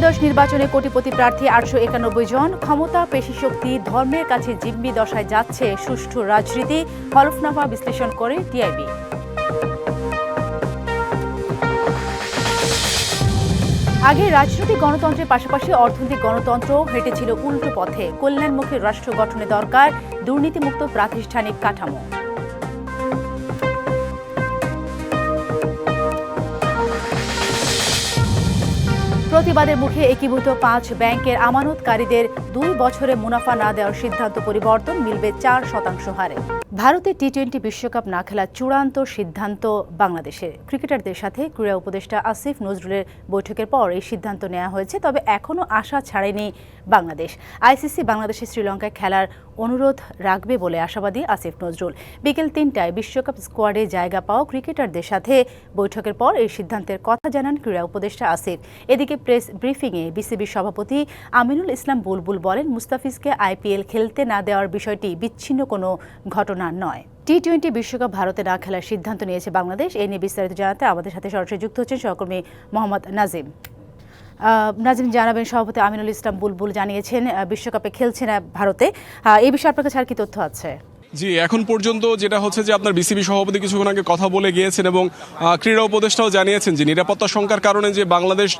ত্রয়োদশ নির্বাচনে কোটিপতি প্রার্থী আটশো একানব্বই জন। ক্ষমতা, পেশি শক্তি, ধর্মের কাছে জিম্মি দশায় যাচ্ছে সুষ্ঠু রাজনীতি, হলফনামা বিশ্লেষণ করে টিআইবি। আগে রাজনৈতিক গণতন্ত্রের পাশাপাশি অর্থনৈতিক গণতন্ত্র হেঁটেছিল উল্টো পথে। কল্যাণমুখী রাষ্ট্র গঠনে দরকার দুর্নীতিমুক্ত প্রাতিষ্ঠানিক কাঠামো। প্রতিবাদের মুখে একীভূত পাঁচ ব্যাংকের আমানতকারীদের দুই বছরে মুনাফা না দেওয়ার সিদ্ধান্ত পরিবর্তন, মিলবে চার শতাংশ হারে। ভারতে টি টোয়েন্টি বিশ্বকাপ না খেলার চূড়ান্ত সিদ্ধান্ত বাংলাদেশের ক্রিকেটারদের সাথে ক্রীড়া উপদেষ্টা আসিফ নজরুলের বৈঠকের পর এই সিদ্ধান্ত নেওয়া হয়েছে, তবে এখনও আশা ছাড়েনি বাংলাদেশ। আইসিসি বাংলাদেশে শ্রীলঙ্কায় খেলার অনুরোধ রাখবে বলে আশাবাদী আসিফ নজরুল। বিকেল তিনটায় বিশ্বকাপ স্কোয়াডে জায়গা পাওয়া ক্রিকেটারদের সাথে বৈঠকের পর এই সিদ্ধান্তের কথা জানান ক্রীড়া উপদেষ্টা আসিফ। এদিকে প্রেস ব্রিফিংয়ে বিসিবির সভাপতি আমিনুল ইসলাম বুলবুল বলেন, মুস্তাফিজকে আইপিএল খেলতে না দেওয়ার বিষয়টি বিচ্ছিন্ন কোনো ঘটনা নয়। টি টোয়েন্টি বিশ্বকাপ ভারতে না খেলার সিদ্ধান্ত নিয়েছে বাংলাদেশ। এ নিয়ে বিস্তারিত জানাতে আমাদের সাথে সরাসরি যুক্ত হচ্ছেন সহকর্মী মোহাম্মদ নাজিম। নাজিম জানাবেন, সভাপতি আমিনুল ইসলাম বুলবুল জানিয়েছেন বিশ্বকাপে খেলছে না ভারতে। এই বিষয়ে আপনার কাছে আর কি তথ্য আছে? জি, এখন পর্যন্ত যেটা হচ্ছে যে আপনার বিসিবি সভাপতি কিছুক্ষণ আগে কথা বলে গিয়েছেন এবং ক্রীড়া উপদেষ্টাও জানিয়েছেন যে নিরাপত্তা সংখ্যার কারণে যে বাংলাদেশ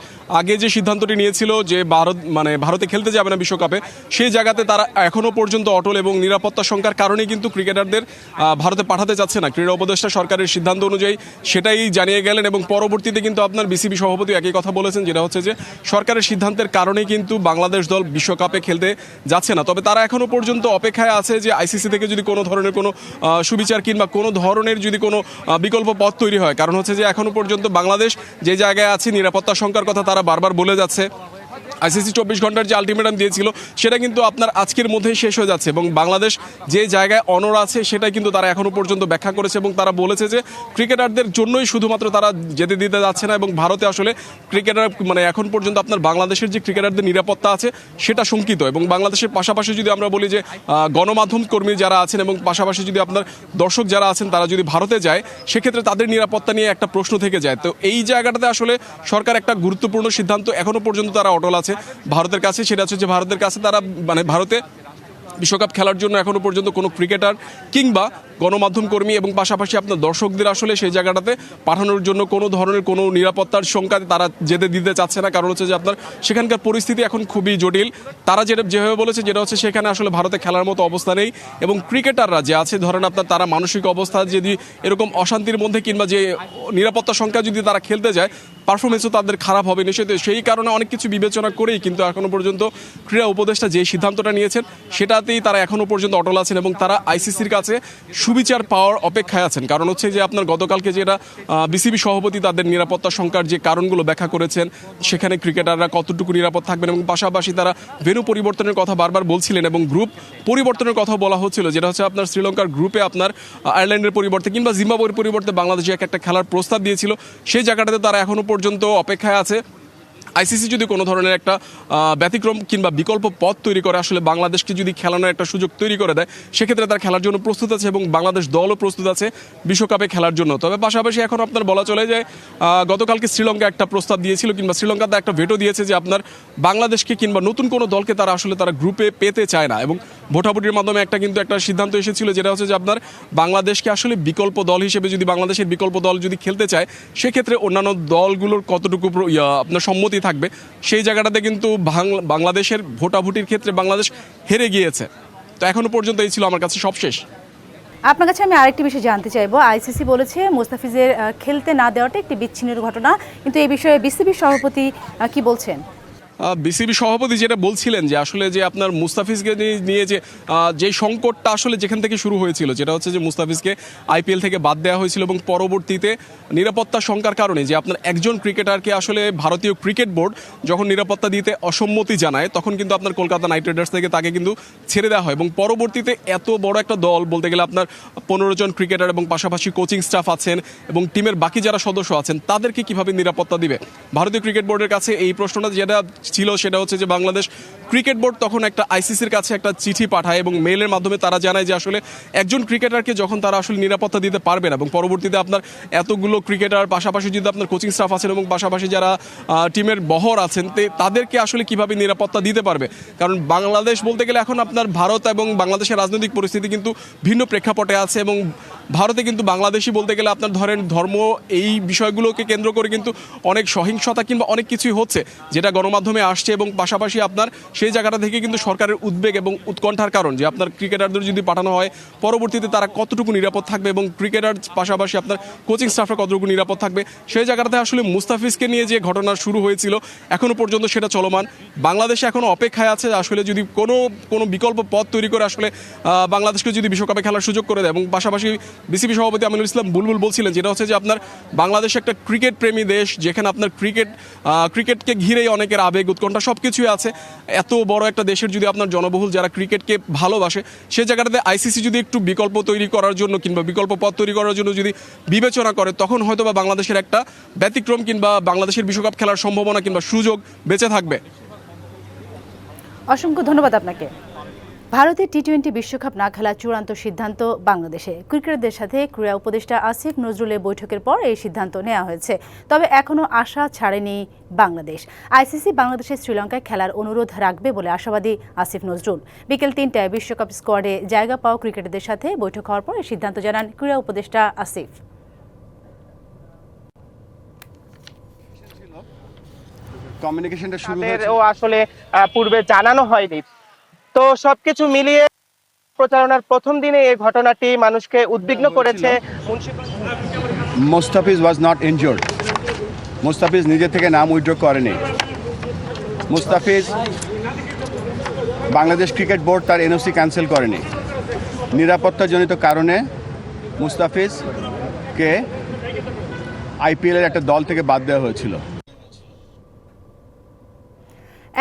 আগে যে সিদ্ধান্তটি নিয়েছিল যে ভারত মানে ভারতে খেলতে যাবে না বিশ্বকাপে, সেই জায়গাতে তারা এখনও পর্যন্ত অটল এবং নিরাপত্তা সংখ্যার কারণে কিন্তু ক্রিকেটারদের ভারতে পাঠাতে চাচ্ছে না। ক্রীড়া উপদেষ্টা সরকারের সিদ্ধান্ত অনুযায়ী সেটাই জানিয়ে গেলেন এবং পরবর্তীতে কিন্তু আপনার বিসিবি সভাপতি একই কথা বলেছেন, যেটা হচ্ছে যে সরকারের সিদ্ধান্তের কারণেই কিন্তু বাংলাদেশ দল বিশ্বকাপে খেলতে যাচ্ছে না। তবে তারা এখনও পর্যন্ত অপেক্ষায় আছে যে আইসিসি থেকে যদি কোনো ধরনের কোনো সুবিচার কিংবা কোনো ধরনের যদি কোনো বিকল্প পথ তৈরি হয়। কারণ হচ্ছে যে এখনও পর্যন্ত বাংলাদেশ যে জায়গায় আছে, নিরাপত্তা শঙ্কার কথা তারা বারবার বলে যাচ্ছে। আইসিসি চব্বিশ ঘণ্টার যে আলটিমেটাম দিয়েছিল, সেটা কিন্তু আপনার আজকের মধ্যেই শেষ হয়ে যাচ্ছে এবং বাংলাদেশ যে জায়গায় অনর আছে, সেটা কিন্তু তারা এখনও পর্যন্ত ব্যাখ্যা করেছে এবং তারা বলেছে যে ক্রিকেটারদের জন্যই শুধুমাত্র তারা যেতে দিতে যাচ্ছে না এবং ভারতে আসলে ক্রিকেটার মানে এখন পর্যন্ত আপনার বাংলাদেশের যে ক্রিকেটারদের নিরাপত্তা আছে, সেটা শঙ্কিত এবং বাংলাদেশের পাশাপাশি যদি আমরা বলি যে গণমাধ্যম কর্মী যারা আছেন এবং পাশাপাশি যদি আপনার দর্শক যারা আছেন, তারা যদি ভারতে যায়, সেক্ষেত্রে তাদের নিরাপত্তা নিয়ে একটা প্রশ্ন থেকে যায়। তো এই জায়গাটাতে আসলে সরকার একটা গুরুত্বপূর্ণ সিদ্ধান্ত এখনও পর্যন্ত তারা অটল আছে। ভারতের কাছে সেটা হচ্ছে যে ভারতের কাছে তারা মানে ভারতে বিশ্বকাপ খেলার জন্য এখনও পর্যন্ত কোনো ক্রিকেটার কিংবা গণমাধ্যম কর্মী এবং পাশাপাশি আপনার দর্শকদের আসলে সেই জায়গাটাতে পাঠানোর জন্য কোনো ধরনের কোনো নিরাপত্তার শঙ্কা তারা যেতে দিতে চাচ্ছে না। কারণ হচ্ছে যে আপনার সেখানকার পরিস্থিতি এখন খুবই জটিল। তারা যেটা যেভাবে বলেছে যেটা হচ্ছে সেখানে আসলে ভারতে খেলার মতো অবস্থা নেই এবং ক্রিকেটাররা যে আছে, ধরেন আপনার তারা মানসিক অবস্থা যদি এরকম অশান্তির মধ্যে কিংবা যে নিরাপত্তা সংখ্যা যদি তারা খেলতে যায় পারফরমেন্সও তাদের খারাপ হবে নিশ্চয়ই। সেই কারণে অনেক কিছু বিবেচনা করেই কিন্তু এখনও পর্যন্ত ক্রীড়া উপদেষ্টা যে সিদ্ধান্তটা নিয়েছেন সেটাতেই তারা এখনও পর্যন্ত অটল আছেন এবং তারা আইসিসির কাছে সুবিচার পাওয়ার অপেক্ষায় আছেন। কারণ হচ্ছে যে আপনার গতকালকে যেটা বিসিবি সভাপতি তাদের নিরাপত্তা সংখ্যার যে কারণগুলো ব্যাখ্যা করেছেন, সেখানে ক্রিকেটাররা কতটুকু নিরাপদ থাকবেন এবং পাশাপাশি তারা ভেনু পরিবর্তনের কথা বারবার বলছিলেন এবং গ্রুপ পরিবর্তনের কথা বলা হচ্ছিল, যেটা হচ্ছে আপনার শ্রীলঙ্কার গ্রুপে আপনার আয়ারল্যান্ডের পরিবর্তে কিংবা জিম্বাবুয়ের পরিবর্তে বাংলাদেশে এক একটা খেলার প্রস্তাব দিয়েছিল। সেই জায়গাটাতে তারা এখনও পর্যন্ত অপেক্ষায় আছে। আইসিসি যদি কোনো ধরনের একটা ব্যতিক্রম কিংবা বিকল্প পথ তৈরি করে আসলে বাংলাদেশকে যদি খেলানোর একটা সুযোগ তৈরি করে দেয় সেক্ষেত্রে তার খেলার জন্য প্রস্তুত আছে এবং বাংলাদেশ দলও প্রস্তুত আছে বিশ্বকাপে খেলার জন্য। তবে পাশাপাশি এখন আপনার বলা চলে আহ, গতকালকে শ্রীলঙ্কা একটা প্রস্তাব দিয়েছিল কিংবা শ্রীলঙ্কাতে একটা ভেটো দিয়েছে যে আপনার বাংলাদেশকে কিংবা নতুন কোনো দলকে তারা আসলে তারা গ্রুপে পেতে চায় না। এবং ভোটাভুটির মাধ্যমে একটা কিন্তু একটা সিদ্ধান্ত এসেছিল যেটা হচ্ছে যে আপনার বাংলাদেশকে আসলে বিকল্প দল হিসেবে যদি বাংলাদেশের বিকল্প দল যদি খেলতে চায় সেক্ষেত্রে অন্যান্য দলগুলোর কতটুকু আপনার সম্মতি থাকবে। সেই জায়গাটাতে কিন্তু বাংলা- বাংলাদেশের ভোটাভুটির ক্ষেত্রে বাংলাদেশ হেরে গিয়েছে। তো এখনও পর্যন্ত এই ছিল আমার কাছে সবশেষ। আপনার কাছে আমি আরেকটি বিষয় জানতে চাইব। আইসিসি বলেছে, মোস্তাফিজের খেলতে না দেওয়াটা একটি বিচ্ছিন্ন ঘটনা। কিন্তু এই বিষয়ে বিসিবির সভাপতি কি বলছেন? বিসিবি সভাপতি যেটা বলছিলেন যে আসলে যে আপনার মুস্তাফিজকে নিয়ে- যে যে সংকটটা আসলে যেখান থেকে শুরু হয়েছিল, যেটা হচ্ছে যে মুস্তাফিজকে আইপিএল থেকে বাদ দেওয়া হয়েছিল এবং পরবর্তীতে নিরাপত্তা শঙ্কার কারণে যে আপনার একজন ক্রিকেটারকে আসলে ভারতীয় ক্রিকেট বোর্ড যখন নিরাপত্তা দিতে অসম্মতি জানায়, তখন কিন্তু আপনার কলকাতা নাইট রাইডার্স থেকে তাকে কিন্তু ছেড়ে দেওয়া হয় এবং পরবর্তীতে এত বড় একটা দল বলতে গেলে আপনার পনেরো জন ক্রিকেটার এবং পাশাপাশি কোচিং স্টাফ আছেন এবং টিমের বাকি যারা সদস্য আছেন, তাদেরকে কীভাবে নিরাপত্তা দিবে? ভারতীয় ক্রিকেট বোর্ডের কাছে এই প্রশ্নটা যেটা ছিল সেটা হচ্ছে যে বাংলাদেশ ক্রিকেট বোর্ড তখন একটা আইসিসির কাছে একটা চিঠি পাঠায় এবং মেইলের মাধ্যমে তারা জানায় যে আসলে একজন ক্রিকেটারকে যখন তারা আসলে নিরাপত্তা দিতে পারবে না এবং পরবর্তীতে আপনার এতগুলো ক্রিকেটার, পাশাপাশি যদি আপনার কোচিং স্টাফ আছেন এবং পাশাপাশি যারা টিমের বহর আছেন তাদেরকে আসলে কীভাবে নিরাপত্তা দিতে পারবে? কারণ বাংলাদেশ বলতে গেলে এখন আপনার ভারত এবং বাংলাদেশের রাজনৈতিক পরিস্থিতি কিন্তু ভিন্ন প্রেক্ষাপটে আছে এবং ভারতে কিন্তু বাংলাদেশি বলতে গেলে আপনার ধরেন ধর্ম এই বিষয়গুলোকে কেন্দ্র করে কিন্তু অনেক সহিংসতা কিংবা অনেক কিছুই হচ্ছে, যেটা গণমাধ্যমে আসছে এবং পাশাপাশি আপনার সেই জায়গাটা থেকে কিন্তু সরকারের উদ্বেগ এবং উৎকণ্ঠার কারণ যে আপনার ক্রিকেটারদের যদি পাঠানো হয়, পরবর্তীতে তারা কতটুকু নিরাপদ থাকবে এবং ক্রিকেটার পাশাপাশি আপনার কোচিং স্টাফরা কতটুকু নিরাপদ থাকবে, সেই জায়গাটাতে আসলে মুস্তাফিজকে নিয়ে যে ঘটনা শুরু হয়েছিল এখনও পর্যন্ত সেটা চলমান। বাংলাদেশে এখনও অপেক্ষায় আছে আসলে যদি কোনো কোনো বিকল্প পথ তৈরি করে আসলে বাংলাদেশকে যদি বিশ্বকাপে খেলার সুযোগ করে দেয় এবং পাশাপাশি বিসিবি সভাপতি আমিনুল ইসলাম বুলবুল বলছিলেন, যেটা হচ্ছে যে আপনার বাংলাদেশ একটা ক্রিকেট প্রেমী দেশ, যেখানে আপনার ক্রিকেট ক্রিকেটকে ঘিরেই অনেকের আবেগ, উৎকণ্ঠা সব কিছুই আছে। এত বড় একটা দেশের যদি আপনার জনবহুল যারা ক্রিকেটকে ভালোবাসে, সে জায়গাটাতে আইসিসি যদি একটু বিকল্প তৈরি করার জন্য কিংবা বিকল্প পথ তৈরি করার জন্য যদি বিবেচনা করে, তখন হয়তো বা বাংলাদেশের একটা ব্যতিক্রম কিংবা বাংলাদেশের বিশ্বকাপ খেলার সম্ভাবনা কিংবা সুযোগ বেঁচে থাকবে। অসংখ্য ধন্যবাদ আপনাকে। ভারতে টি টোয়েন্টি বিশ্বকাপ না খেলার চূড়ান্ত সিদ্ধান্ত বাংলাদেশে। ক্রিকেটারদের সাথে ক্রীড়া উপদেষ্টা আসিফ নজরুলের বৈঠকের পর এই সিদ্ধান্ত নেওয়া হয়েছে। তবে এখনও আশা ছাড়েনি বাংলাদেশ। আইসিসি বাংলাদেশের শ্রীলঙ্কায় খেলার অনুরোধ রাখবে বলে আশাবাদী আসিফ নজরুল। বিকেল তিনটায় বিশ্বকাপ স্কোয়াডে জায়গা পাওয়া ক্রিকেটারদের সাথে বৈঠক হওয়ার পর এই সিদ্ধান্ত জানান ক্রীড়া উপদেষ্টা আসিফ। কমিউনিকেশনটা শুরু হয়েছে। তাদেরও আসলে পূর্বে জানানো হয়নি। তো সবকিছু মিলিয়ে প্রচারণার প্রথম দিনে এই ঘটনাটি মানুষকে উদ্বিগ্ন করেছে। Munshiganj Mustafiz was not injured Mustafiz নিজে থেকে নাম উইথড্র করেনি। মুস্তাফিজ বাংলাদেশ ক্রিকেট বোর্ড তার এনওসি ক্যান্সেল করেনি। নিরাপত্তাজনিত কারণে মুস্তাফিজকে আইপিএলের একটা দল থেকে বাদ দেওয়া হয়েছিল।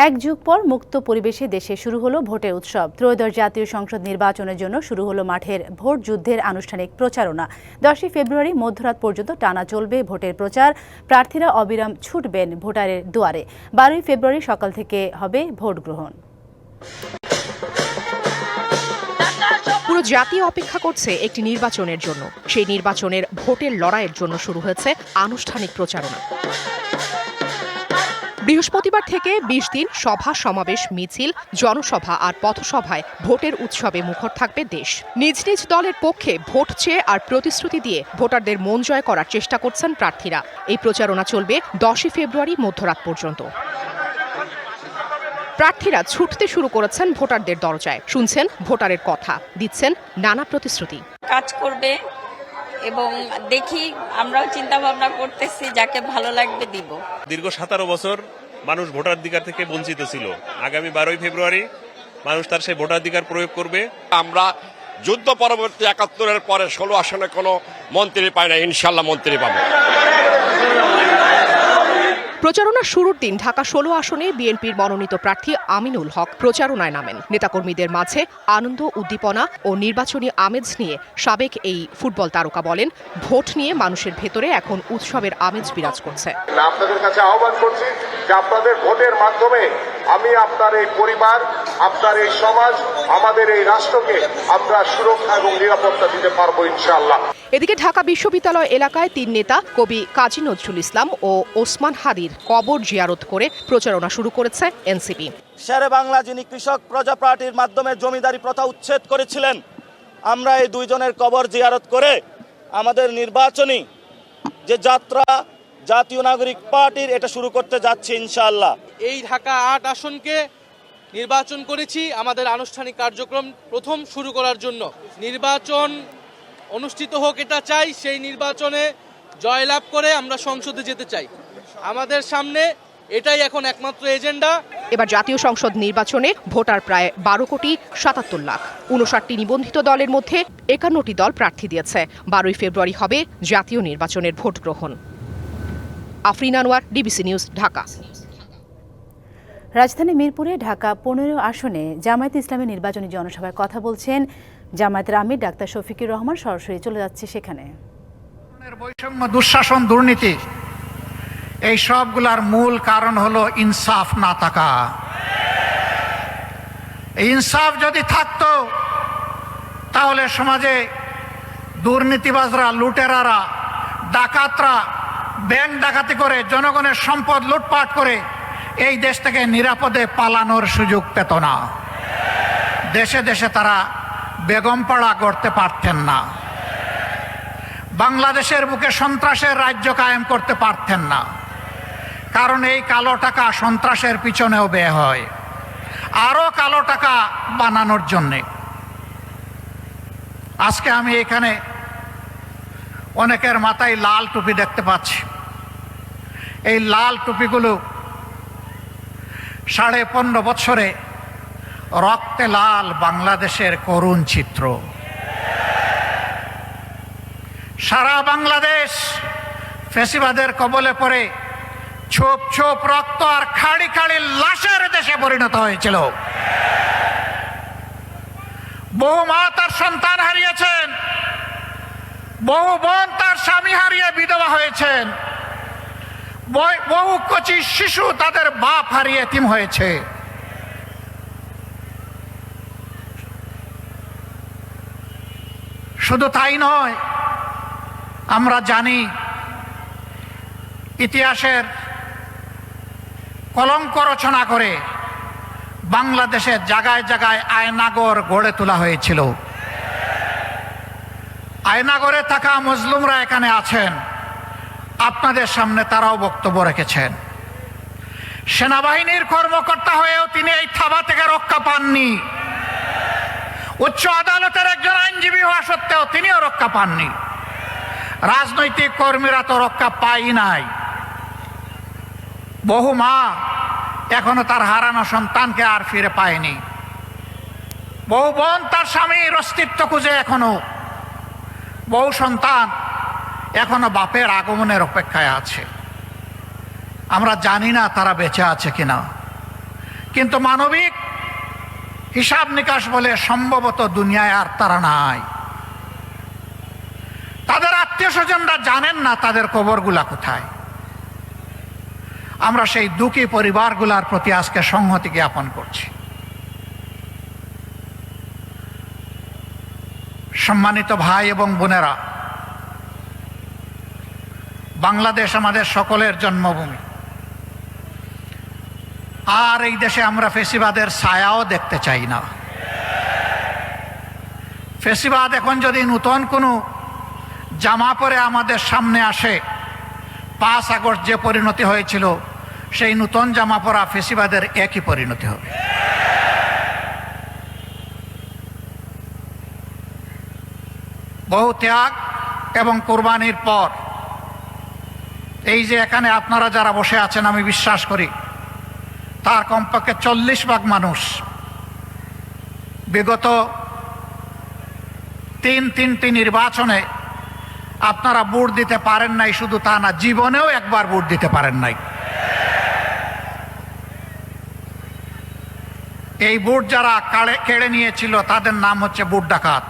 এক যুগ পর মুক্ত পরিবেশে দেশে শুরু হলো ভোটের উৎসব। ত্রয়োদশ জাতীয় সংসদ নির্বাচনের জন্য শুরু হলো মাঠের ভোট যুদ্ধের আনুষ্ঠানিক প্রচারণা। দশই ফেব্রুয়ারি মধ্যরাত পর্যন্ত টানা চলবে ভোটের প্রচার। প্রার্থীরা অবিরাম ছুটবেন ভোটারের দুয়ারে। বারোই ফেব্রুয়ারি সকাল থেকে হবে ভোট গ্রহণ। পুরো জাতি অপেক্ষা করছে একটি নির্বাচনের জন্য। সেই নির্বাচনের ভোটের লড়াইয়ের জন্য শুরু হয়েছে আনুষ্ঠানিক প্রচারণা। বৃহস্পতিবার থেকে বিশ দিন সভা, সমাবেশ, মিছিল, জনসভা আর পথসভায় ভোটের উৎসবে মুখর থাকবে দেশ। নিজ নিজ দলের পক্ষে ভোট চেয়ে আর প্রতিশ্রুতি দিয়ে ভোটারদের মন জয় করার চেষ্টা করছেন প্রার্থীরা। এই প্রচারণা চলবে দশই ফেব্রুয়ারি মধ্যরাত পর্যন্ত। প্রার্থীরা ছুটতে শুরু করেছেন ভোটারদের দরজায়। শুনছেন ভোটারের কথা, দিচ্ছেন নানা প্রতিশ্রুতি। কাজ করবে এবং দেখি আমরাও চিন্তা ভাবনা করতেছি যাকে ভালো লাগবে দিব। দীর্ঘ সতেরো বছর মানুষ ভোটাধিকার থেকে বঞ্চিত ছিল। আগামী বারোই ফেব্রুয়ারি মানুষ তার সেই ভোটাধিকার প্রয়োগ করবে। আমরা যুদ্ধ পরবর্তী একাত্তরের পরে ষোলো আসনে কোনো মন্ত্রী পাই না ইনশাল্লাহ মন্ত্রী পাবো। প্রচারণার শুরুর দিন ঢাকা ষোলো আসনে বিএনপির মনোনীত প্রার্থী আমিনুল হক প্রচারণায় নামেন। নেতাকর্মীদের মাঝে আনন্দ, উদ্দীপনা ও নির্বাচনী আমেজ নিয়ে সাবেক এই ফুটবল তারকা বলেন, ভোট নিয়ে মানুষের ভেতরে এখন উৎসবের আমেজ বিরাজ করছে। আপনাদের কাছে আহ্বান করছি যে আপনাদের ভোটের মাধ্যমে আমি আপনার এই পরিবার আপনার এই সমাজ আমাদের এই রাষ্ট্রকে আমরা সুরক্ষা এবং নিরাপত্তা দিতে পারব ইনশাআল্লাহ। এদিকে ঢাকা বিশ্ববিদ্যালয় এলাকায় তিন নেতা কবি কাজী নজরুল ইসলাম ও ওসমান হাদির কবর জিয়ারত করে প্রচারণা শুরু করেছে এনসিপি। শেরে বাংলা যিনি কৃষক প্রজা পার্টির মাধ্যমে জমিদারি প্রথা উচ্ছেদ করেছিলেন আমরা এই দুইজনের কবর জিয়ারত করে আমাদের নির্বাচনী যে যাত্রা জাতীয় নাগরিক পার্টির এটা শুরু করতে যাচ্ছে ইনশাআল্লাহ। এই ঢাকা আট আসনকে নির্বাচন করেছি আমাদের আনুষ্ঠানিক কার্যক্রম প্রথম শুরু করার জন্য। নির্বাচন অনুষ্ঠিত হোক এটা চাই সেই নির্বাচনে জয়লাভ করে আমরা সংসদে যেতে চাই। আমাদের সামনে এটাই এখন একমাত্র এজেন্ডা। এবার জাতীয় সংসদ নির্বাচনে ভোটার প্রায় বারো কোটি সাতাত্তর লাখ। উনষাটটি নিবন্ধিত দলের মধ্যে একান্নটি দল প্রার্থী দিয়েছে। বারোই ফেব্রুয়ারি হবে জাতীয় নির্বাচনের ভোট গ্রহণ। Afrin Anwar DBC news Dhaka. রাজধানী মিরপুরে ঢাকা পনেরো আসনে জামায়াত ইসলামের নির্বাচনী জনসভায় কথা বলছেন জামায়াতের আমির ডাক্তার শফিকুর রহমান। সরাসরি চলে যাচ্ছে সেখানে। বৈষম্য দুঃশাসন দুর্নীতি এই সবগুলার মূল কারণ হলো ইনসাফ না থাকা। ইনসাফ যদি থাকতো তাহলে সমাজে দুর্নীতিবাজরা লুটেরারা ডাকাতরা ব্যাংক ডাকাতি করে জনগণের সম্পদ লুটপাট করে এই দেশ থেকে নিরাপদে পালানোর সুযোগ পেত না। দেশে দেশে তারা বেগমপাড়া করতে পারতেন না। বাংলাদেশের বুকে সন্ত্রাসের রাজ্য কায়েম করতে পারতেন না। কারণ এই কালো টাকা সন্ত্রাসের পিছনেও ব্যয় হয়। আরও কালো টাকা বানানোর জন্যে। আজকে আমি এখানে অনেকের মাথায় লাল টুপি দেখতে পাচ্ছি। এই লাল টুপিগুলো সাড়ে পনেরো বছরে রক্তে লাল বাংলাদেশের করুণ চিত্র। সারা বাংলাদেশ ফেসিবাদের কবলে পড়ে ছোপ ছোপ রক্ত আর খাড়ি খাড়ি লাশের দেশে পরিণত হয়েছিল। বহু মা তার সন্তান হারিয়েছেন। বহু বোন তার স্বামী হারিয়ে বিধবা হয়েছেন। বহু কচি শিশু তাদের বাপ হারিয়ে এতিম হয়েছে। শুধু তাই নয়, আমরা জানি ইতিহাসের কলঙ্ক রচনা করে বাংলাদেশের জায়গায় জায়গায় আয়নাগর গড়ে তোলা হয়েছিল। আয়নাগরে থাকা মজলুমরা এখানে আছেন। আপনাদের সামনে তারাও বক্তব্য রেখেছেন। সেনাবাহিনীর কর্মকর্তা হয়েও তিনি এই থাবা থেকে রক্ষা পাননি। উচ্চ আদালতের একজন আইনজীবী হওয়া সত্ত্বেও তিনিও রক্ষা পাননি। রাজনৈতিক কর্মীরা তো রক্ষা পাই নাই। বহু মা এখনও তার হারানো সন্তানকে আর ফিরে পায়নি। বহু বোন তার স্বামীর অস্তিত্ব খুঁজে এখনও বহু সন্তান এখনও বাপের আগমনের অপেক্ষায় আছে। আমরা জানি না তারা বেঁচে আছে কিনা। কিন্তু মানবিক হিসাব নিকাশ বলে সম্ভবত দুনিয়ায় আর তারা নাই। তাদের আত্মীয় স্বজনরা জানেন না তাদের কবরগুলা কোথায়। আমরা সেই দুঃখী পরিবারগুলার প্রতি আজকে সংহতি জ্ঞাপন করছি। সম্মানিত ভাই এবং বোনেরা, বাংলাদেশ আমাদের সকলের জন্মভূমি। আর এই দেশে আমরা ফেসিবাদের ছায়াও দেখতে চাই না। ফেসিবাদ এখন যদি নূতন কোনো জামা পরে আমাদের সামনে আসে, পাঁচ আগস্ট যে পরিণতি হয়েছিল, সেই নূতন জামা পরা ফেসিবাদের একই পরিণতি হবে। বহু ত্যাগ এবং কোরবানির পর। এই যে এখানে আপনারা যারা বসে আছেন, আমি বিশ্বাস করি, তার কমপক্ষে চল্লিশ ভাগ মানুষ বিগত তিন তিনটি নির্বাচনে আপনারা ভোট দিতে পারেন নাই, শুধু তা না, জীবনেও একবার ভোট দিতে পারেন নাই। এই ভোট যারা কাড়ে নিয়েছিল, তাদের নাম হচ্ছে ভোট ডাকাত।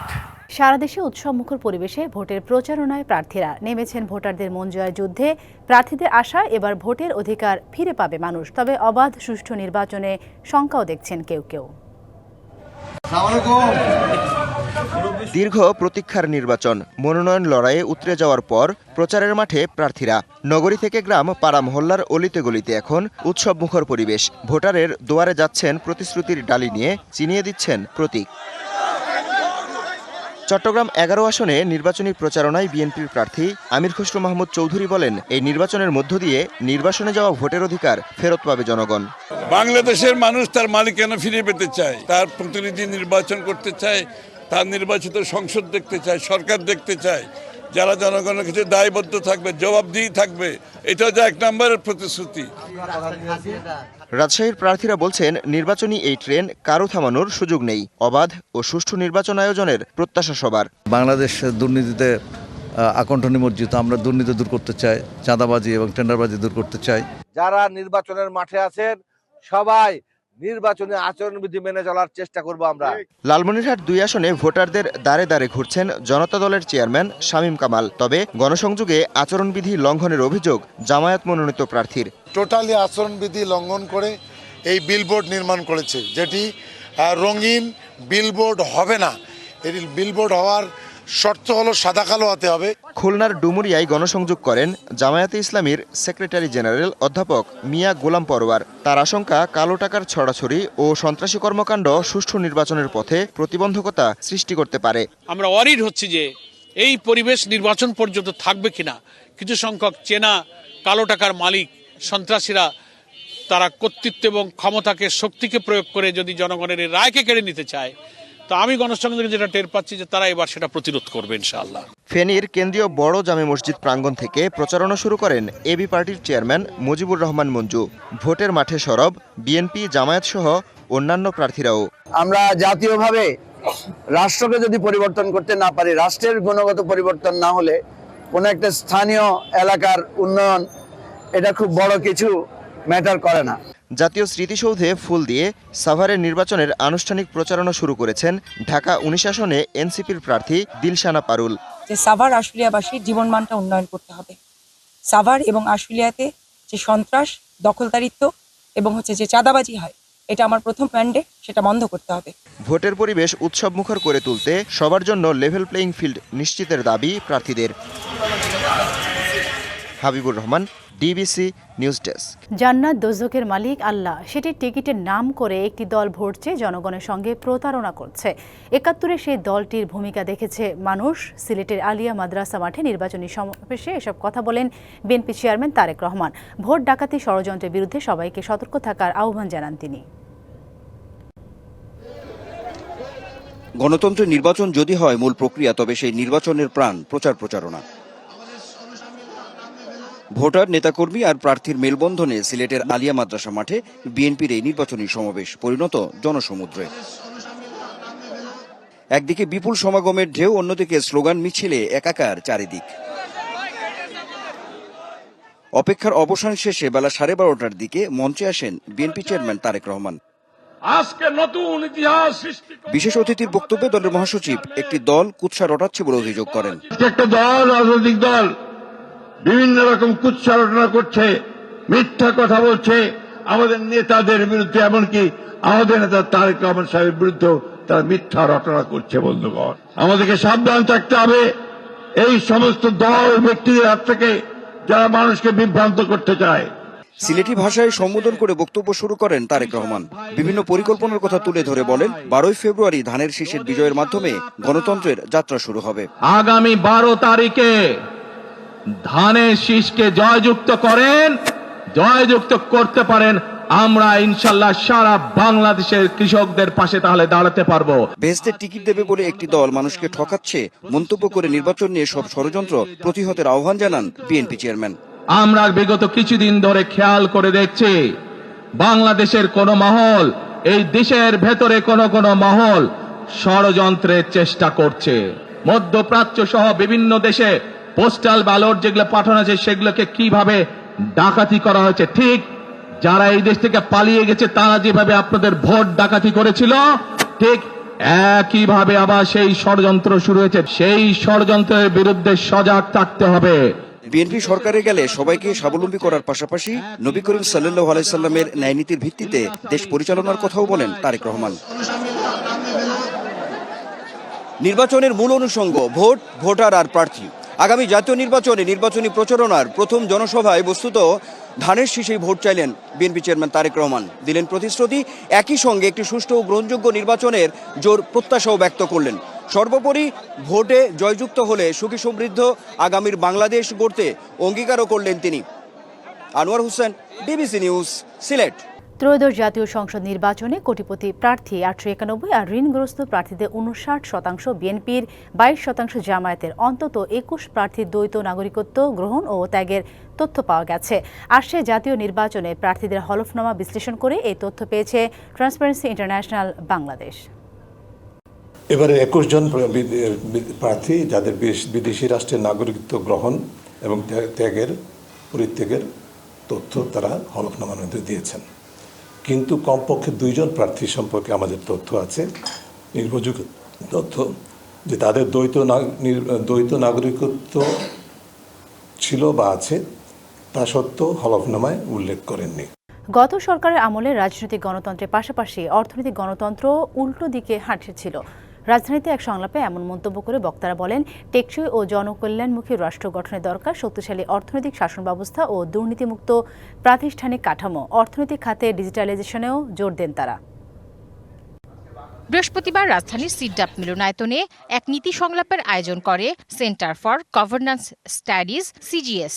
সারা দেশে উৎসবমুখর পরিবেশে ভোটের প্রচারণায় প্রার্থীরা নেমেছেন ভোটারদের মন জয় যুদ্ধে। প্রার্থীদের আশা এবার ভোটের অধিকার ফিরে পাবে মানুষ। তবে অবাধ সুষ্ঠু নির্বাচনে শঙ্কাও দেখছেন কেউ কেউ। দীর্ঘ প্রতীক্ষার নির্বাচন মনোনয়ন লড়াইয়ে উতরে যাওয়ার পর প্রচারের মাঠে প্রার্থীরা। নগরী থেকে গ্রাম পাড়া মহল্লার অলিতে গলিতে এখন উৎসব মুখর পরিবেশ। ভোটারের দুয়ারে যাচ্ছেন প্রতিশ্রুতির ডালি নিয়ে চিনিয়ে দিচ্ছেন প্রতীক। চট্টগ্রাম এগারো আসনে নির্বাচনী প্রচারণায় বিএনপির প্রার্থী আমির খসরু মাহমুদ চৌধুরী বলেন, এই নির্বাচনের মধ্য দিয়ে নির্বাচনে যাওয়া ভোটের অধিকার ফেরত পাবে জনগণ। বাংলাদেশের মানুষ তার মালিকানা ফিরে পেতে চায়? তার প্রতিনিধি নির্বাচন করতে চায়, তার নির্বাচিত সংসদ দেখতে চায়, সরকার দেখতে চায়। যারা জনগণের কাছে দায়বদ্ধ থাকবে, জবাবদিহি থাকবে এটা হচ্ছে এক নম্বরের প্রতিশ্রুতি। রাজশাহীর প্রার্থীরা বলছেন নির্বাচনী এই ট্রেন কারও থামানোর সুযোগ নেই। অবাধ ও সুষ্ঠু নির্বাচন আয়োজনের প্রত্যাশা সবার। বাংলাদেশ দুর্নীতিতে আকণ্ঠ নিমজ্জিত আমরা দুর্নীতি দূর করতে চাই চাঁদাবাজি এবং টেন্ডারবাজি দূর করতে চাই। যারা নির্বাচনের মাঠে আছেন সবাই নির্বাচনী আচরণবিধি মেনে চলার চেষ্টা করব আমরা। লালমনিরহাট দুই আসনে ভোটারদের দাঁড়ে দাঁড়ে ঘুরছেন জনতা দলের চেয়ারম্যান শামীম কামাল। তবে গণসংযোগে আচরণবিধি লঙ্ঘনের অভিযোগ জামায়াত মনোনীত প্রার্থীর। টোটালি আচরণবিধি লঙ্ঘন করে এই বিলবোর্ড নির্মাণ করেছে যেটি রঙিন বিলবোর্ড হবে না। এটি বিলবোর্ড হওয়ার শর্ত হলো সাদা কালো হতে হবে। খুলনার ডুমুরিয়ায় গণসংযোগ করেন জামায়াতে ইসলামীর সেক্রেটারি জেনারেল অধ্যাপক মিয়া গোলাম পরোয়ার। তার আশঙ্কা কালো টাকার ছড়াছড়ি ও সন্ত্রাসী কর্মকাণ্ড সুষ্ঠু নির্বাচনের পথে প্রতিবন্ধকতা সৃষ্টি করতে পারে। আমরা অরিড হচ্ছি যে এই পরিবেশ নির্বাচন পর্যন্ত থাকবে কিনা। কিছু সংখ্যক চেনা কালো টাকার মালিক সন্ত্রাসীরা তারা কর্তৃত্ব এবং ক্ষমতাকে শক্তিকে প্রয়োগ করে যদি জনগণের রায়কে কেড়ে নিতে চায় তো আমি গণসংযোগে যেটা টের পাচ্ছি যে তারা এবার সেটা প্রতিরোধ করবে ইনশাআল্লাহ। ফেনীর কেন্দ্রীয় বড় জামে মসজিদ প্রাঙ্গণ থেকে প্রচারণা শুরু করেন এবি পার্টির চেয়ারম্যান মুজিবুর রহমান মঞ্জু। ভোটের মাঠে সরব বিএনপি জামায়াত সহ অন্যান্য প্রার্থীরাও। আমরা জাতীয়ভাবে রাষ্ট্রকে যদি পরিবর্তন করতে না পারি রাষ্ট্রের গুণগত পরিবর্তন না হলে কোনো একটা স্থানীয় এলাকার উন্নয়ন এটা খুব বড় কিছু ম্যাটার করে না। জাতীয় স্মৃতিসৌধে ফুল দিয়ে সাভারের নির্বাচনের আনুষ্ঠানিক প্রচারণা শুরু করেছেন ঢাকা উনিশ আসনে এনসিপির প্রার্থী দিলশানা পারুল। যে সাভার আশুলিয়াবাসীর জীবনমানটা উন্নয়ন করতে হবে। সাভার এবং আশুলিয়াতে যে সন্ত্রাস দখলদারিত্ব এবং হচ্ছে যে চাঁদাবাজি হয় এটা আমার প্রথম ম্যান্ডে সেটা বন্ধ করতে হবে। ভোটের পরিবেশ উৎসবমুখর করে তুলতে সবার জন্য লেভেল প্লেইং ফিল্ড নিশ্চিতের দাবি প্রার্থীদের। Habibur Rahman DBC news desk. জান্নাত দোজকের মালিক আল্লাহ সেটির টিকিটের নাম করে একটি দল ভোট চেয়ে জনগণের সঙ্গে প্রতারণা করছে। একাত্তরে সেই দলটির ভূমিকা দেখেছে মানুষ। সিলেটের আলিয়া মাদ্রাসা মাঠে নির্বাচনী সমাবেশে এসব কথা বলেন BNP chairman Tarique Rahman. Vote ডাকাতি ষড়যন্ত্রের বিরুদ্ধে সবাইকে সতর্ক থাকার আহ্বান জানান তিনি। গণতন্ত্রের নির্বাচন যদি হয় মূল প্রক্রিয়া তবে সেই নির্বাচনের প্রাণ প্রচার প্রচারণা ভোটার নেতাকর্মী আর প্রার্থীর মেলবন্ধনে সিলেটের আলিয়া মাদ্রাসা মাঠে বিএনপির এই নির্বাচনী সমাবেশ পরিণত জনসমুদ্রে। একদিকে বিপুল সমাগমের ঢেউ অন্যদিকে স্লোগান মিছিলে একাকার চারিদিক। অপেক্ষার অবসান শেষে বেলা সাড়ে বারোটার দিকে মঞ্চে আসেন বিএনপি চেয়ারম্যান তারেক রহমান। আজকে নতুন ইতিহাস বিশেষ অতিথির বক্তব্যে দলের মহাসচিব একটি দল কুৎসা রটাচ্ছে বলে অভিযোগ করেন। একটা দল রাজনৈতিক দল বিভিন্ন রকম কুচ্চারণা করছে মিথ্যা কথা বলছে। আমাদের নেতাদের বিরুদ্ধে এমনকি আমাদের নেতা তারেক রহমান সাহেবের বিরুদ্ধে তারা মিথ্যা রটনা করছে বন্ধুগণ। আমাদেরকে সাবধান থাকতে হবে। এই সমস্ত দল ব্যক্তিদের হাত থেকে যারা মানুষকে বিভ্রান্ত করতে চায়। সিলেটি ভাষায় সম্বোধন করে বক্তব্য শুরু করেন তারেক রহমান। বিভিন্ন পরিকল্পনার কথা তুলে ধরে বলেন বারোই ফেব্রুয়ারি ধানের শীষের বিজয়ের মাধ্যমে গণতন্ত্রের যাত্রা শুরু হবে। আগামী বারো তারিখে ধানের শীষকে জয়যুক্ত করেন জয়যুক্ত করতে পারেন আমরা ইনশাল্লাহ সারা বাংলাদেশের কৃষকদের পাশে তাহলে দাঁড়াতে পারব। বেহেস্তের টিকিট দেবে বলে একটি দল মানুষকে ঠকাচ্ছে মন্তব্য করে নির্বাচন নিয়ে সব ষড়যন্ত্র প্রতিহতের আহ্বান জানান বিএনপি চেয়ারম্যান। আমরা বিগত কিছুদিন ধরে খেয়াল করে দেখছি বাংলাদেশের কোন মহল এই দেশের ভেতরে কোন কোন মহল ষড়যন্ত্রের চেষ্টা করছে। মধ্যপ্রাচ্য সহ বিভিন্ন দেশে পোস্টাল ব্যালট যেগুলো পাঠানো আছে সেগুলোকে কীভাবে ডাকাতি করা হয়েছে? ঠিক যারা এই দেশ থেকে পালিয়ে গেছে, তারা যেভাবে আপনাদের ভোট ডাকাতি করেছিল, ঠিক একইভাবে আবার সেই ষড়যন্ত্র শুরু হয়েছে। সেই ষড়যন্ত্রের বিরুদ্ধে সজাগ থাকতে হবে। বিএনপি সরকারে গেলে সবাইকে স্বাবলম্বী করার পাশাপাশি নবী করিম সাল্লাহ আলাইসাল্লামের ন্যায়নীতির ভিত্তিতে দেশ পরিচালনার কথাও বলেন তারেক রহমান। নির্বাচনের মূল অনুষঙ্গ, ভোট, ভোটার আর প্রার্থী। আগামী জাতীয় নির্বাচনে নির্বাচনী প্রচারণার প্রথম জনসভায় বস্তুত ধানের শীষেই ভোট চাইলেন বিএনপি চেয়ারম্যান তারেক রহমান। দিলেন প্রতিশ্রুতি, একই সঙ্গে একটি সুষ্ঠু ও গ্রহণযোগ্য নির্বাচনের জোর প্রত্যাশাও ব্যক্ত করলেন। সর্বোপরি ভোটে জয়যুক্ত হলে সুখী সমৃদ্ধ আগামীর বাংলাদেশ গড়তে অঙ্গীকারও করলেন তিনি। Anwar Hossain DBC news, Sylhet. ত্রয়োদশ জাতীয় সংসদ নির্বাচনে কোটিপতি প্রার্থী আটশো একানব্বই আর ঋণগ্রস্ত প্রার্থীদের উনষাট শতাংশ বিএনপির বাইশ শতাংশ জামায়াতের। অন্তত একুশ প্রার্থীর দ্বৈত নাগরিকত্ব গ্রহণ ও ত্যাগের তথ্য পাওয়া গেছে। আসছে জাতীয় নির্বাচনে প্রার্থীদের হলফনামা বিশ্লেষণ করে এই তথ্য পেয়েছে ট্রান্সপারেন্সি ইন্টারন্যাশনাল বাংলাদেশ। এবারে একুশ জন প্রার্থী যাদের বিদেশি রাষ্ট্রের নাগরিকত্ব গ্রহণ এবং ত্যাগের, পরিত্যাগের তথ্য তারা হলফনামার মধ্যে দিয়েছেন। কিন্তু কমপক্ষে দুইজন প্রার্থী সম্পর্কে আমাদের তথ্য আছে, নির্ভরযোগ্য তথ্য, যে তাদের দ্বৈত দ্বৈত নাগরিকত্ব ছিল বা আছে, তা সত্ত্বেও হলফনামায় উল্লেখ করেননি। গত সরকারের আমলে রাজনৈতিক গণতন্ত্রের পাশাপাশি অর্থনৈতিক গণতন্ত্র উল্টো দিকে হাঁটছিল রাজধানীতে এক সংলাপে এমন মন্তব্য করে বক্তারা বলেন, টেকসই ও জনকল্যাণমুখী রাষ্ট্র গঠনের দরকার, শক্তিশালী অর্থনৈতিক শাসন ব্যবস্থা ও দুর্নীতিমুক্ত প্রাতিষ্ঠানিক কাঠামো। অর্থনৈতিক খাতে ডিজিটালাইজেশনেও জোর দেন তারা। বৃহস্পতিবার রাজধানীর সিডাপ মিলনায়তনে এক নীতি সংলাপের আয়োজন করে centre for governance studies, CGS.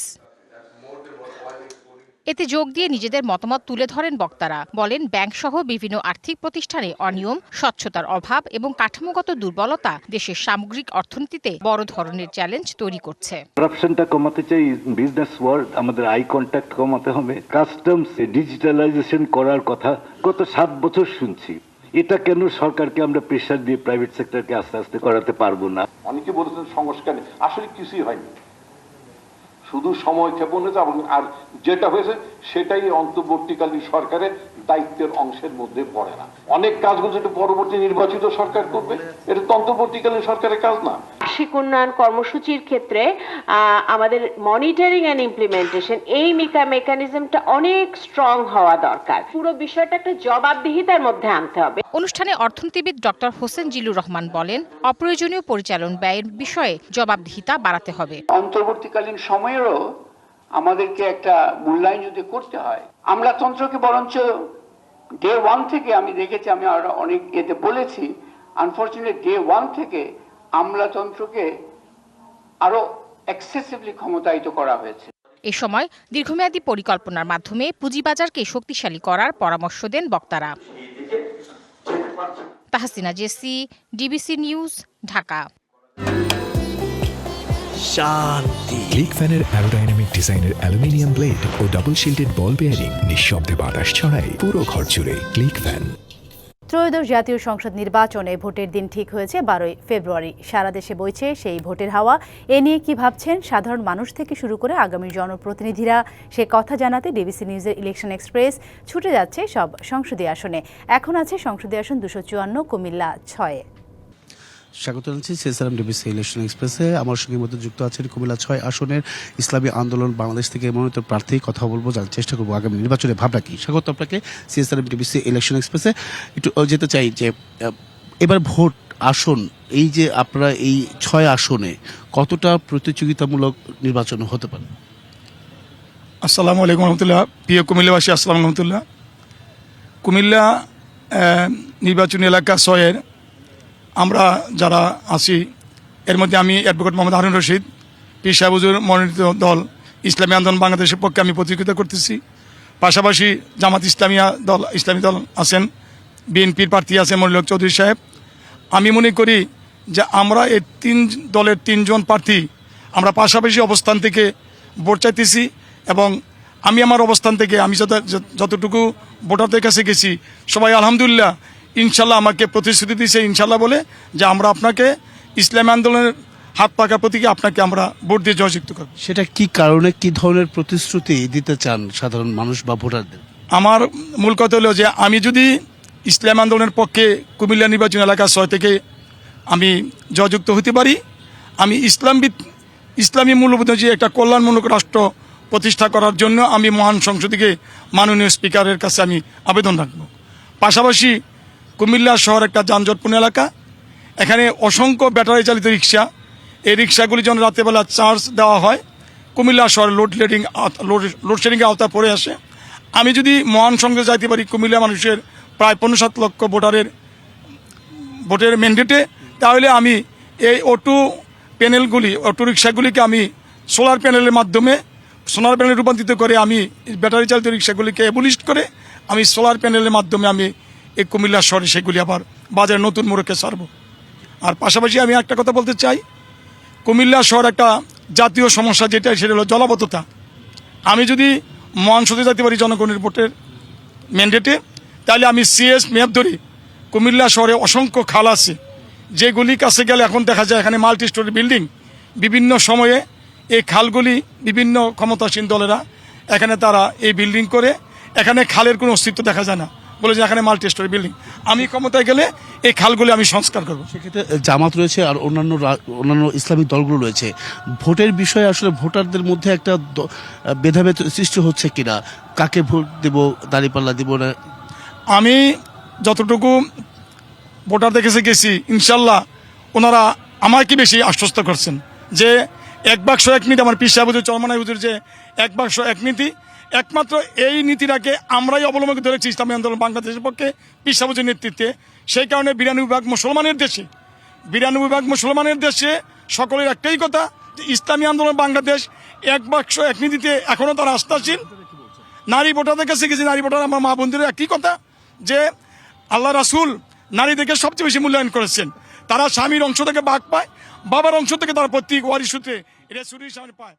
এতে যোগ দিয়ে নিজেদের মতামত তুলে ধরেন বক্তারা। বলেন ব্যাংকসহ বিভিন্ন আর্থিক প্রতিষ্ঠানে অনিয়ম স্বচ্ছতার অভাব এবং কাঠামোগত দুর্বলতা দেশের সামগ্রিক অর্থনীতিতে বড় ধরনের চ্যালেঞ্জ তৈরি করছে। করাপশনটা কমাতে চাই বিজনেস ওয়ার্ল্ড আমাদের আই কন্ট্যাক্ট কমাতে হবে। কাস্টমস ডিজিটালাইজেশন করার কথা গত সাত বছর শুনছি। এটা কেন সরকারকে আমরা প্রেশার দিয়ে প্রাইভেট সেক্টরকে আস্তে আস্তে করাতে পারব না? অনেকে বলেছেন সংস্কার আসলে কিছুই হয়নি। শুধু সময় ক্ষেপণ হয়েছে আর যেটা হয়েছে সেটাই অন্তর্বর্তীকালীন সরকারের দায়িত্বের অংশের মধ্যে পড়ে না। অনেক কাজগুলো যেটা পরবর্তী নির্বাচিত সরকার করবে। এটা তো অন্তর্বর্তীকালীন সরকারের কাজ না। বার্ষিক উন্নয়ন কর্মসূচির ক্ষেত্রে আহ, আমাদের মনিটরিং অ্যান্ড ইমপ্লিমেন্টেশন এই মেকা মেকানিজমটা অনেক স্ট্রং হওয়া দরকার। পুরো বিষয়টা একটা জবাবদিহিতার মধ্যে আনতে হবে। অনুষ্ঠানে অর্থনীতিবিদ ডক্টর হোসেন জিলুর রহমান বলেন অপ্রয়োজনীয় পরিচালন ব্যয়ের বিষয়ে জবাবদিহিতা বাড়াতে হবে। অন্তর্বর্তীকালীন সময়েরও আমাদেরকে একটা মূল্যায়ন যদি করতে হয়, আমলাতন্ত্রকে বরঞ্চ ডে ওয়ান থেকে আমি দেখেছি, আমি আরও অনেক এতে বলেছি আনফর্চুনেট ডে ওয়ান থেকে আমলাতন্ত্রকে আরও এক্সেসিভলি ক্ষমতায়িত করা হয়েছে। এ সময় দীর্ঘমেয়াদী পরিকল্পনার মাধ্যমে পুঁজিবাজারকে শক্তিশালী করার পরামর্শ দেন বক্তারা। Tahsina Jessy, DBC news, Dhaka. শান্তি। ক্লিক ফ্যানের অ্যারোডাইনামিক ডিজাইনের অ্যালুমিনিয়াম ব্লেড ও ডাবল শিল্ডেড বল বেয়ারিং নিঃশব্দে বাতাস ছড়ায় পুরো ঘর জুড়ে ক্লিক ফ্যান ত্রয়োদশ জাতীয় সংসদ নির্বাচনে ভোটের দিন ঠিক হয়েছে বারোই ফেব্রুয়ারি। সারা দেশে বইছে সেই ভোটের হাওয়া। এ নিয়ে কি ভাবছেন সাধারণ মানুষ থেকে শুরু করে আগামী জনপ্রতিনিধিরা? সে কথা জানাতে ডিবিসি নিউজের ইলেকশন এক্সপ্রেস ছুটে যাচ্ছে সব সংসদীয় আসনে। এখন আছে সংসদীয় আসন দুশো চুয়ান্ন কুমিল্লা ছয়ে। স্বাগত জানাচ্ছি সিএসআরএম ডিবিসি ইলেকশন এক্সপ্রেসে। আমার সঙ্গে মধ্যে যুক্ত আছেন কুমিল্লা ছয় আসনের ইসলামী আন্দোলন বাংলাদেশ থেকে মনোনীত প্রার্থী। কথা বলব, জানার চেষ্টা করব আগামী নির্বাচনে। ভাবনা কি? স্বাগত আপনাকে সিএসআরএম ডিবিসি ইলেকশন এক্সপ্রেসে। একটু যেতে চাই যে এবার ভোট আসন, এই যে আপনারা এই ছয় আসনে কতটা প্রতিযোগিতামূলক নির্বাচন হতে পারে? আসসালামু আলাইকুম রহমতুল্লাহ। প্রিয় কুমিল্লাবাসী, আসসালাম রহমতুল্লাহ। কুমিল্লা নির্বাচনী এলাকা ছয়ের আমরা যারা আছি, এর মধ্যে আমি অ্যাডভোকেট মোহাম্মদ হারুন রশিদ, পি সাহেবুজুর মনোনীত দল, ইসলামী আন্দোলন বাংলাদেশের পক্ষে আমি প্রতিযোগিতা করতেছি। পাশাপাশি জামাত ইসলামিয়া দল, ইসলামী দল আছেন, বিএনপির প্রার্থী আছেন মনিলক চৌধুরী সাহেব। আমি মনে করি যে আমরা এই তিন দলের তিনজন প্রার্থী, আমরা পাশাপাশি অবস্থান থেকে ভোট চাইতেছি এবং আমি আমার অবস্থান থেকে, আমি যত যতটুকু ভোটারদের কাছে গেছি, সবাই আলহামদুলিল্লাহ ইনশাল্লাহ আমাকে প্রতিশ্রুতি দিয়েছে ইনশাল্লাহ বলে যে আমরা আপনাকে ইসলাম আন্দোলনের হাত পাকা প্রতীকে আপনাকে আমরা ভোট দিয়ে জয়যুক্ত করব। সেটা কি কারণে কি ধরনের প্রতিশ্রুতি দিতে চান সাধারণ মানুষ বা ভোটারদের? আমার মূল কথা হলো যে আমি যদি ইসলাম আন্দোলনের পক্ষে কুমিল্লা নির্বাচন এলাকা ছয় থেকে আমি জয়যুক্ত হতে পারি আমি ইসলাম ভিত- ইসলামী মূল্যবোধ যে একটা কল্যাণমূলক রাষ্ট্র প্রতিষ্ঠা করার জন্য আমি মহান সংসদকে মাননীয় স্পিকারের কাছে আমি আবেদন রাখব। পাশাপাশি কুমিল্লা শহর একটা যানজটপূর্ণ এলাকা। এখানে অসংখ্য ব্যাটারি চালিত রিক্সা। এই রিক্সাগুলি যেন রাতেবেলা চার্জ দেওয়া হয়, কুমিল্লা শহরে লোড লেডিং লোডশেডিংয়ের আওতায় পড়ে আসে। আমি যদি মহান সংসদে যাইতে পারি কুমিল্লা মানুষের প্রায় পনেরো সাত লক্ষ ভোটারের, ভোটের ম্যান্ডেটে তাহলে আমি এই অটো প্যানেলগুলি অটো রিক্সাগুলিকে আমি সোলার প্যানেলের মাধ্যমে সোলার প্যানেল রূপান্তরিত করে আমি ব্যাটারি চালিত রিক্সাগুলিকে এবলিস্ট করে আমি সোলার প্যানেলের মাধ্যমে আমি এই কুমিল্লা শহরে সেগুলি আবার বাজারে নতুন মোড়কে সারব আর পাশাপাশি আমি একটা কথা বলতে চাই, কুমিল্লা শহর একটা জাতীয় সমস্যা যেটা, সেটা হলো জলাবদ্ধতা। আমি যদি মহান সদে যেতে পারি জনগণের ভোটের ম্যান্ডেটে তাহলে আমি সিএস মেয়াদ ধরি কুমিল্লা শহরে অসংখ্য খাল আছে যেগুলি কাছে গেলে এখন দেখা যায় এখানে মাল্টি স্টোরি বিল্ডিং বিভিন্ন সময়ে এই খালগুলি বিভিন্ন ক্ষমতাসীন দলেরা এখানে তারা এই বিল্ডিং করে, এখানে খালের কোনো অস্তিত্ব দেখা যায় না। বলে যে এখানে মাল্টি স্টোরি বিল্ডিং। আমি ক্ষমতায় গেলে এই খালগুলি আমি সংস্কার করব। সেক্ষেত্রে জামাত রয়েছে আর অন্যান্য রা- অন্যান্য ইসলামিক দলগুলো রয়েছে। ভোটের বিষয়ে আসলে ভোটারদের মধ্যে একটা ভেদাভেদ সৃষ্টি হচ্ছে কিনা? কাকে ভোট দেব দাঁড়িপাল্লা দিব না? আমি যতটুকু ভোটার দেখেছে গেছি ইনশাল্লাহ ওনারা আমাকে বেশি আশ্বস্ত করছেন। যে এক বাক্স এক নীতি আমার পিসা বুঝুর চরমানাই বুঝুর যে এক বাক্স এক নীতি একমাত্র এই নীতিটাকে আমরাই অবলম্বন ধরেছি ইসলামী আন্দোলন বাংলাদেশের পক্ষে পিসা নেতৃত্বে। সেই কারণে বিরানব্বই ভাগ মুসলমানের দেশে, বিরানব্বই ভাগ মুসলমানের দেশে সকলের একটাই কথা যে ইসলামী আন্দোলন বাংলাদেশ এক বাক্স, এক নীতিতে এখনও তারা আস্থাশীল নারী ভোটারদের কাছে গেছি, নারী ভোটার আমার মা বোনদের একই কথা যে আল্লাহ রাসুল নারীদেরকে সবচেয়ে বেশি মূল্যায়ন করেছেন। তারা স্বামীর অংশ থেকে ভাগ পায়, বাবার অংশ থেকে তারা প্রত্যেক ওয়ারি সূত্রে রেসুরি সামনে পায়।